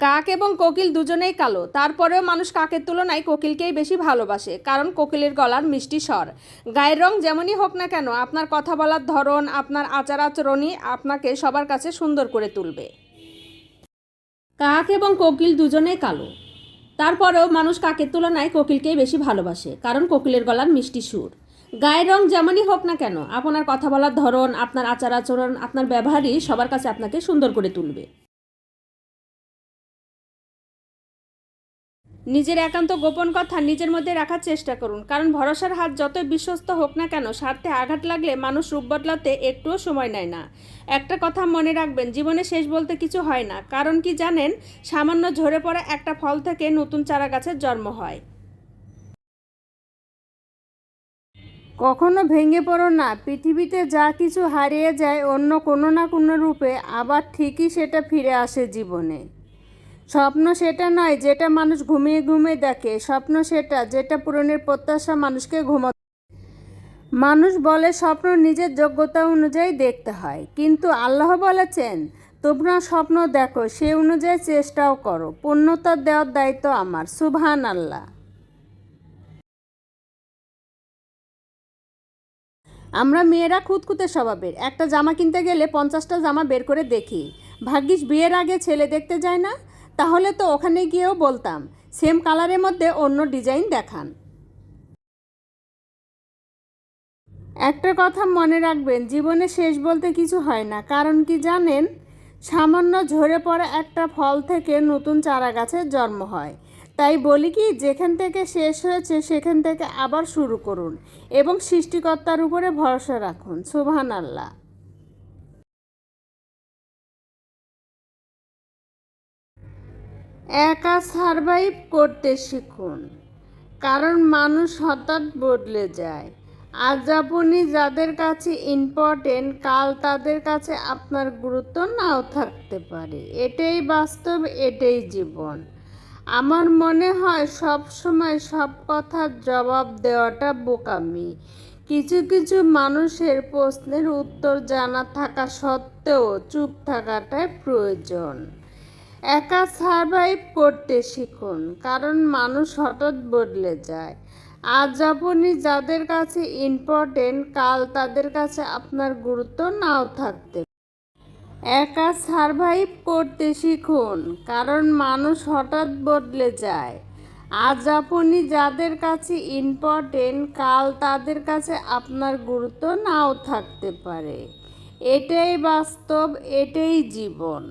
কাক এবং কোকিল দুজনেই কালো। তারপরেও মানুষ কাকের তুলনায় কোকিলকেই বেশি ভালোবাসে, কারণ কোকিলের গলার মিষ্টি স্বর। গায়ের রং যেমনই হোক না কেন, আপনার কথা বলার ধরন, আপনার আচার আচরণই আপনাকে সবার কাছে সুন্দর করে তুলবে। কাক এবং কোকিল দুজনেই কালো। তারপরেও মানুষ কাকের তুলনায় কোকিলকেই বেশি ভালোবাসে, কারণ কোকিলের গলার মিষ্টি সুর। গায়ের রং যেমনই হোক না কেন, আপনার কথা বলার ধরন, আপনার আচার আচরণ আপনার ব্যবহারই সবার কাছে আপনাকে সুন্দর করে তুলবে। নিজের একান্ত গোপন কথা নিজের মধ্যে রাখার চেষ্টা করুন। কারণ ভরসার হাত যতই বিশ্বস্ত হোক না কেন, স্বার্থে আঘাত লাগলে মানুষ রূপ বদলাতে একটুও সময় নেয় না। একটা কথা মনে রাখবেন, জীবনে শেষ বলতে কিছু হয় না। কারণ কি জানেন, সামান্য ঝরে পড়া একটা ফল থেকে নতুন চারা গাছের জন্ম হয়। কখনো ভেঙে পড়ো না। পৃথিবীতে যা কিছু হারিয়ে যায় অন্য কোনো না কোনো রূপে, আবার ঠিকই সেটা ফিরে আসে জীবনে। স্বপ্ন সেটা নয়, যেটা মানুষ ঘুমিয়ে ঘুমিয়ে দেখে। স্বপ্ন সেটা, যেটা পূরণের প্রত্যাশা মানুষকে ঘুমো মানুষ বলে স্বপ্ন নিজের যোগ্যতা অনুযায়ী দেখতে হয়, কিন্তু আল্লাহ বলেছেন, তোমরা স্বপ্ন দেখো, সে অনুযায়ী চেষ্টাও করো। পূর্ণতা দেওয়ার দায়িত্ব আমার সুবহান আল্লাহ আমরা মেয়েরা খুঁতখুঁতে স্বভাবের। একটা জামা কিনতে গেলে পঞ্চাশটা জামা বের করে দেখি। ভাগ্যিস বিয়ের আগে ছেলে দেখতে যায় না? তাহলে তো ওখানে গিয়েও বলতাম সেম কালারের মধ্যে অন্য ডিজাইন দেখান। একটা কথা মনে রাখবেন, জীবনে শেষ বলতে কিছু হয় না, কারণ কি জানেন? সামান্য ঝরে পড়া একটা ফল থেকে নতুন চারা গাছের জন্ম হয়। তাই বলি কি, যেখান থেকে শেষ হয়েছে সেখান থেকে আবার শুরু করুন এবং সৃষ্টিকর্তার উপরে ভরসা রাখুন সুবহান আল্লাহ একা সারভাইভ করতে শিখুন। কারণ মানুষ হঠাৎ বদলে যায়। আজ আপনি যাদের কাছে ইম্পর্টেন্ট কাল তাদের কাছে আপনার গুরুত্ব নাও থাকতে পারে। এটাই বাস্তব, এটাই জীবন। আমার মনে হয় সব সময় সব কথার জবাব দেওয়াটা বোকামি। কিছু কিছু মানুষের প্রশ্নের উত্তর জানা থাকা সত্ত্বেও চুপ থাকাটাই প্রয়োজন। একা সারভাইভ করতে শিখুন, কারণ মানুষ হঠাৎ বদলে যায়। আজ আপনি যাদের কাছে ইম্পর্টেন্ট কাল তাদের কাছে আপনার গুরুত্ব নাও থাকতে একা সারভাইভ করতে শিখুন, কারণ মানুষ হঠাৎ বদলে যায়। আজ আপনি যাদের কাছে ইম্পর্টেন্ট কাল তাদের কাছে আপনার গুরুত্ব নাও থাকতে পারে। এটাই বাস্তব, এটাই জীবন।